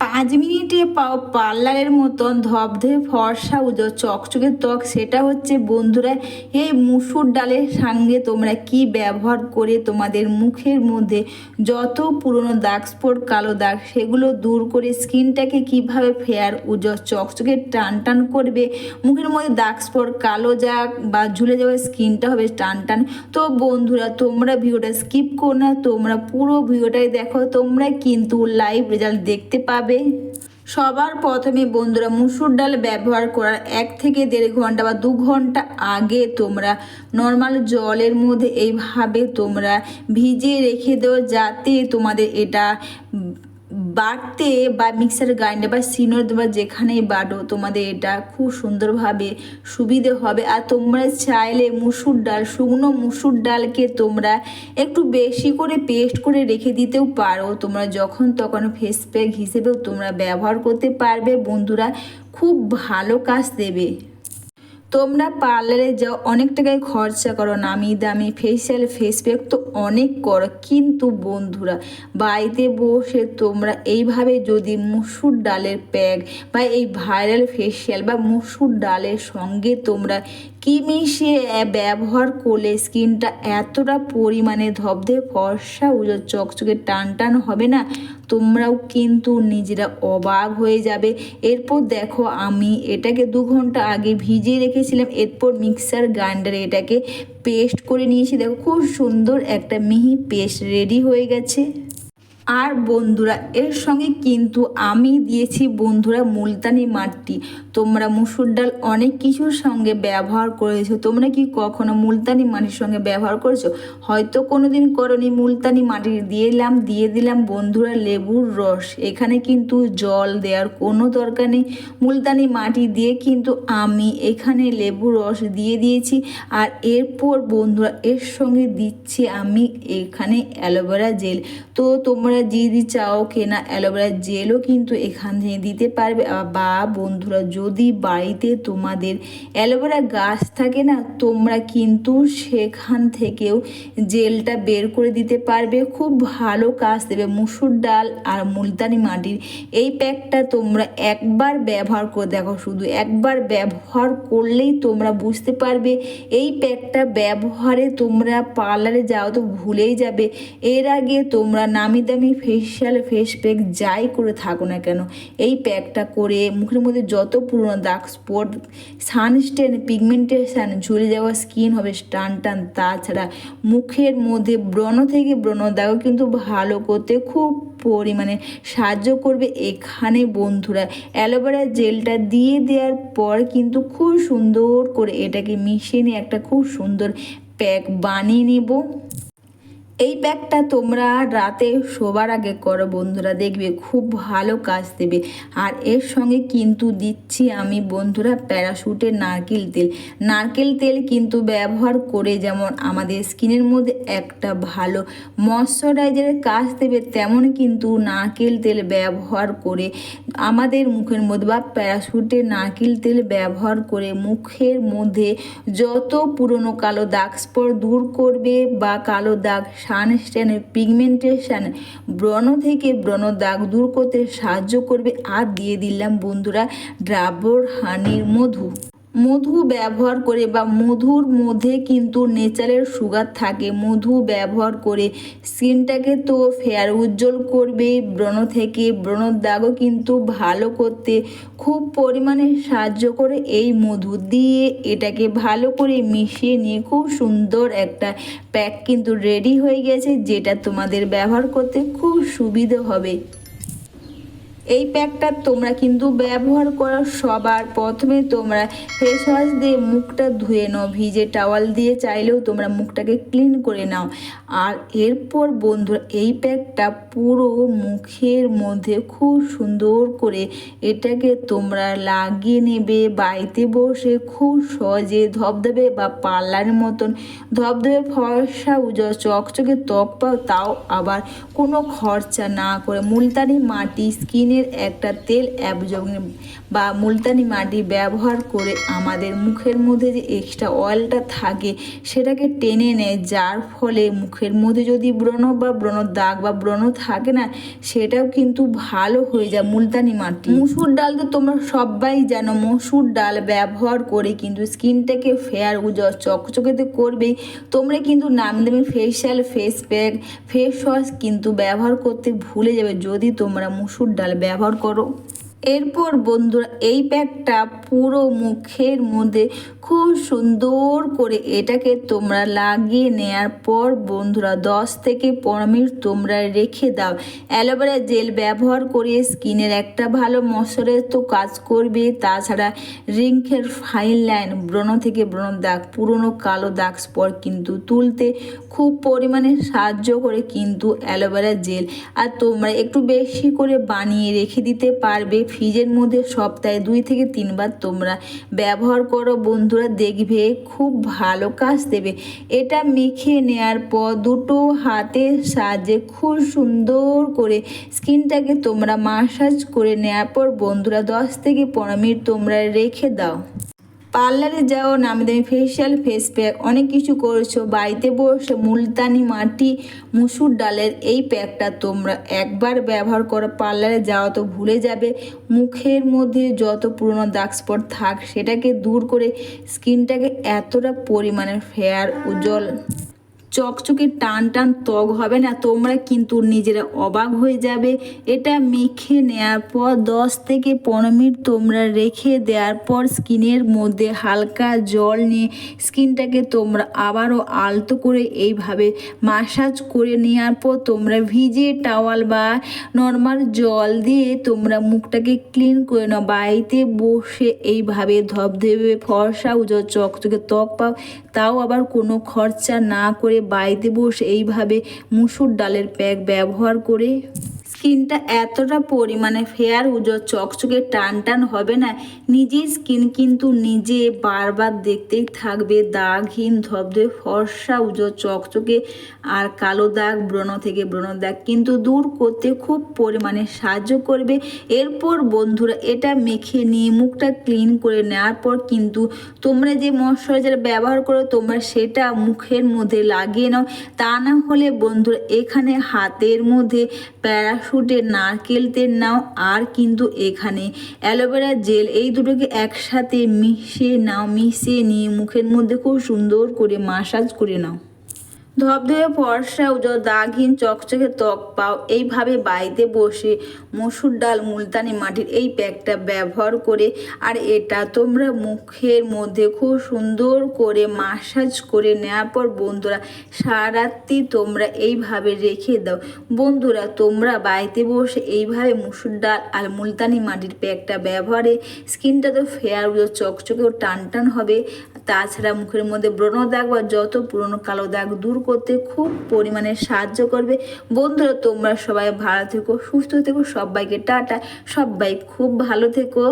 পাঁচ মিনিটে পাও পার্লারের মতন ধবধবে ফর্সা উজো, চকচকে ত্বক, সেটা হচ্ছে বন্ধুরা এই মুসুর ডালের সঙ্গে তোমরা কি ব্যবহার করে তোমাদের মুখের মধ্যে যত পুরনো দাগ স্পট, কালো দাগ, সেগুলো দূর করে স্কিনটাকে কীভাবে ফেয়ার উজো, চকচকে টান টান করবে, মুখের মধ্যে দাগ স্পট, কালো দাগ বা ঝুলে যাওয়া স্কিনটা হবে টান টান। তো বন্ধুরা, তোমরা ভিডিওটা স্কিপ করো না, তোমরা পুরো ভিডিওটাই দেখো, তোমরা কিন্তু লাইভ রেজাল্ট দেখতে পাবে। সবার প্রথমে বন্ধুরা মুসুর ডাল ব্যবহার করার এক থেকে দেড় ঘণ্টা বা দু ঘণ্টা আগে তোমরা নর্মাল জলের মধ্যে এইভাবে তোমরা ভিজিয়ে রেখে দাও যাতে তোমাদের এটা বাটতে বা মিক্সার গ্রাইন্ডার বা সিনোর বা যেখানেই বাটো তোমাদের এটা খুব সুন্দরভাবে সুবিধে হবে। আর তোমরা চাইলে মুসুর ডাল, শুকনো মুসুর ডালকে তোমরা একটু বেশি করে পেস্ট করে রেখে দিতেও পারো। তোমরা যখন তখন ফেস প্যাক হিসেবেও তোমরা ব্যবহার করতে পারবে। বন্ধুরা, খুব ভালো কাজ দেবে। তোমরা পার্লারে যাও, অনেক টাকায় খরচা করো, নামি দামি ফেসিয়াল ফেস প্যাক তো অনেক করো। কিন্তু বন্ধুরা, বাড়িতে বসে তোমরা এইভাবে যদি মুসুর ডালের প্যাক বা এই ভাইরাল ফেসিয়াল বা মুসুর ডালের সঙ্গে তোমরা কি মিশিয়ে ব্যবহার করলে স্কিনটা এতটা পরিমাণে ধবধে, ফর্সা উজো চকচকে টান টান হবে না? তোমরাও কিন্তু নিজেরা অবাক হয়ে যাবে। এরপর দেখো, আমি এটাকে দু ঘণ্টা আগে ভিজিয়ে রেখেছিলাম। এরপর মিক্সার গ্রাইন্ডারে এটাকে পেস্ট করে নিয়েছি। দেখো, খুব সুন্দর একটা মিহি পেস্ট রেডি হয়ে গেছে। আর বন্ধুরা, এর সঙ্গে কিন্তু আমি দিয়েছি বন্ধুরা মুলতানি মাটি। তোমরা মুসুর ডাল অনেক কিছুর সঙ্গে ব্যবহার করেছ। তোমরা কি কখনো মুলতানি মাটির সঙ্গে ব্যবহার করেছ? হয়তো কোনো দিন করনি, মুলতানি মাটি দিয়ে দিলাম দিয়ে দিলাম বন্ধুরা লেবুর রস। এখানে কিন্তু জল দেওয়ার কোনো দরকার নেই। মুলতানি মাটি দিয়ে কিন্তু আমি এখানে লেবুর রস দিয়ে দিয়েছি। আর এরপর বন্ধুরা, এর সঙ্গে দিচ্ছি আমি এখানে অ্যালোভেরা জেল। তো তোমরা যদি চাও, কেনা অ্যালোভেরা জেলও কিন্তু এখান থেকে দিতে পারবে। বা বন্ধুরা, যদি বাড়িতে তোমাদের অ্যালোভেরা গাছ থাকে না, তোমরা কিন্তু সেখান থেকেও জেলটা বের করে দিতে পারবে। খুব ভালো কাজ দেবে। মুসুর ডাল আর মুলতানি মাটির এই প্যাকটা তোমরা একবার ব্যবহার করে দেখো। শুধু একবার ব্যবহার করলেই তোমরা বুঝতে পারবে। এই প্যাকটা ব্যবহারে তোমরা পার্লারে যাও তো ভুলেই যাবে। এর আগে তোমরা নামি দামি ফেসিয়াল ফেস প্যাক যাই করে থাকো না কেন, এই প্যাকটা করে মুখের মধ্যে যত পুরনো দাগ স্পট সানস্টেন পিগমেন্টেশন ঝুলে যাওয়া স্কিন হবে, টান টান, তাছাড়া মুখের মধ্যে ব্রণ থেকে ব্রণ দাগও কিন্তু ভালো করতে খুব পরিমাণে সাহায্য করবে এখানে বন্ধুরা। অ্যালোভেরা জেলটা দিয়ে দেওয়ার পর কিন্তু খুব সুন্দর করে এটাকে মিশিয়ে নিয়ে একটা খুব সুন্দর প্যাক বানিয়ে নেব। এই প্যাকটা তোমরা রাতে শোবার আগে করো, বন্ধুরা। দেখবে খুব ভালো কাজ দেবে। আর এর সঙ্গে কিন্তু দিচ্ছি আমি, বন্ধুরা, প্যারাশুটের নারকেল তেল। নারকেল তেল কিন্তু ব্যবহার করে যেমন আমাদের স্কিনের মধ্যে একটা ভালো ময়শ্চারাইজারের কাজ দেবে, তেমন কিন্তু নারকেল তেল ব্যবহার করে আমাদের মুখের মধ্যে বা প্যারাশুটে নারকেল তেল ব্যবহার করে মুখের মধ্যে যত পুরনো কালো দাগ স্পট দূর করবে বা কালো দাগ সানস্ট্যানের পিগমেন্টেশন, ব্রণ থেকে ব্রণ দাগ দূর করতে সাহায্য করবে। আর দিয়ে দিলাম বন্ধুরা ড্রাবর হানির মধু। মধু ব্যবহার করে বা মধুর মধ্যে কিন্তু নেচারের সুগার থাকে। মধু ব্যবহার করে স্কিনটাকে তো ফেয়ার উজ্জ্বল করবে, ব্রণ থেকে ব্রণর দাগও কিন্তু ভালো করতে খুব পরিমাণে সাহায্য করে এই মধু দিয়ে। এটাকে ভালো করে মিশিয়ে নিয়ে খুব সুন্দর একটা প্যাক কিন্তু রেডি হয়ে গেছে, যেটা তোমাদের ব্যবহার করতে খুব সুবিধে হবে। এই প্যাকটা তোমরা কিন্তু ব্যবহার করার সবার প্রথমে তোমরা ফেস ওয়াশ দিয়ে মুখটা ধুয়ে নাও, ভিজে টাওয়াল দিয়ে চাইলেও তোমরা মুখটাকে ক্লিন করে নাও। আর এরপর বন্ধুরা, এই প্যাকটা পুরো মুখের মধ্যে খুব সুন্দর করে এটাকে তোমরা লাগিয়ে নেবে, বাড়িতে বসে খুব সহজে ধবধবে বা পার্লারের মতন ধবধবে, ফর্সা উজো চকচকে, ত্বক পাও, তাও আবার কোনো খরচা না করে মুলতানি মাটি স্কিনে স্কিনের একটা তেল অ্যাবজর্ব বা মুলতানি মাটি ব্যবহার করে আমাদের মুখের মধ্যে যে এক্সট্রা অয়েলটা থাকে, সেটাকে টেনে নেয়, যার ফলে মুখের মধ্যে যদি ব্রণ বা ব্রণ দাগ বা ব্রণ থাকে না, সেটাও কিন্তু ভালো হয়ে যায় মুলতানি মাটি। মুসুর ডাল তো তোমরা সবাই জানো, মসুর ডাল ব্যবহার করে কিন্তু স্কিনটাকে ফেয়ার উজ্জ্বল চকচকেতে করবেই। তোমরা কিন্তু নাম দামি facial face pack face wash কিন্তু ব্যবহার করতে ভুলে যাবে যদি তোমরা মুসুর ডাল ব্যবহার করো। এরপর বন্ধুরা এই প্যাকটা পুরো মুখের মধ্যে খুব সুন্দর করে এটাকে তোমরা লাগিয়ে নেয়ার পর বন্ধুরা দশ থেকে পনেরো মিনিট তোমরা রেখে দাও। অ্যালোভেরা জেল ব্যবহার করে স্কিনের একটা ভালো মশারের তো কাজ করবে। তাছাড়া রিঙ্কের ফাইন লাইন, ব্রণ থেকে ব্রণ দাগ, পুরনো কালো দাগ স্পট কিন্তু তুলতে খুব পরিমাণে সাহায্য করে কিন্তু অ্যালোভেরা জেল। আর তোমরা একটু বেশি করে বানিয়ে রেখে দিতে পারবে। ফ্রিজের মধ্যে সপ্তাহে দুই থেকে তিনবার তোমরা ব্যবহার করো। বন্ধুরা দেখবে খুব ভালো কাজ দেবে। এটা মেখে নেয়ার পর দুটো হাতের সাহায্যে খুব সুন্দর করে স্কিনটাকে তোমরা মাসাজ করে নেওয়ার পর বন্ধুরা দশ থেকে পনেরো মিনিট তোমরা রেখে দাও। পার্লারে যাও নামি দামি ফেসিয়াল ফেস প্যাক অনেক কিছু করেছ। বাড়িতে বসে মুলতানি মাটি, মুসুর ডালের এই প্যাকটা তোমরা একবার ব্যবহার করো। পার্লারে যাওয়া তো ভুলে যাবে। মুখের মধ্যে যত পুরনো দাগ স্পট থাক, সেটাকে দূর করে স্কিনটাকে এতটা পরিমাণে ফেয়ার উজ্জ্বল চকচকে টান টান ত্বক হবে না, তোমরা কিন্তু নিজেরা অবাক হয়ে যাবে। এটা মেখে নেওয়ার পর দশ থেকে পনেরো মিনিট তোমরা রেখে দেওয়ার পর স্কিনের মধ্যে হালকা জল নিয়ে স্কিনটাকে তোমরা আবারও আলতো করে এইভাবে মাসাজ করে নেওয়ার পর তোমরা ভিজে টাওয়াল বা নর্মাল জল দিয়ে তোমরা মুখটাকে ক্লিন করে নাও। বাড়িতে বসে এইভাবে ধবধবে ফর্সা উজো চকচকে ত্বক পাও, তাও আবার কোনো খরচা না করে বাড়িতে বসে এইভাবে মুসুর ডালের প্যাক ব্যবহার করে স্কিনটা এতটা পরিমাণে ফেয়ার উজ্জ্বল, চকচকে টান টান হবে না। নিজের স্কিন কিন্তু নিজে বারবার দেখতেই থাকবে। দাগহীন ধবধবে, ফর্সা, উজ্জ্বল, চকচকে আর কালো দাগ, ব্রণ থেকে ব্রণ দাগ কিন্তু দূর করতে খুব পরিমাণে সাহায্য করবে। এরপর বন্ধুরা এটা মেখে নিয়ে মুখটা ক্লিন করে নেওয়ার পর কিন্তু তোমরা যে ময়শ্চারাইজার ব্যবহার করো, তোমরা সেটা মুখের মধ্যে লাগিয়ে নাও। তা না হলে বন্ধুরা এখানে হাতের মধ্যে প্যারাশুটের নারকেল তেল নাও, আর কিন্তু এখানে অ্যালোভেরা জেল, এই দুটোকে একসাথে মিশিয়ে নাও, মিশিয়ে নিয়ে মুখের মধ্যে খুব সুন্দর করে মাসাজ করে নাও। ধবধবে ফর্সা উজ্জ্বল দাগহীন চকচকে ত্বক পাও। এইভাবে বাড়িতে বসে মসুর ডাল মুলতানি মাটির এই প্যাকটা ব্যবহার করে, আর এটা তোমরা মুখের মধ্যে খুব সুন্দর করে মাসাজ করে নেওয়ার পর বন্ধুরা সারারাত্রি তোমরা এইভাবে রেখে দাও। বন্ধুরা, তোমরা বাড়িতে বসে এইভাবে মুসুর ডাল আর মুলতানি মাটির প্যাকটা ব্যবহারে স্কিনটা তো ফেয়ার, উজো চকচকে ও টান টান হবে। তাছাড়া মুখের মধ্যে ব্রণ দাগ বা যত পুরনো কালো দাগ দূর করতে খুব পরিমাণে সাহায্য করবে। বন্ধুরা, তোমরা সবাই ভালো থেকো, সুস্থ থেকো, সবাইকে টাটা, সবাই খুব ভালো থেকো।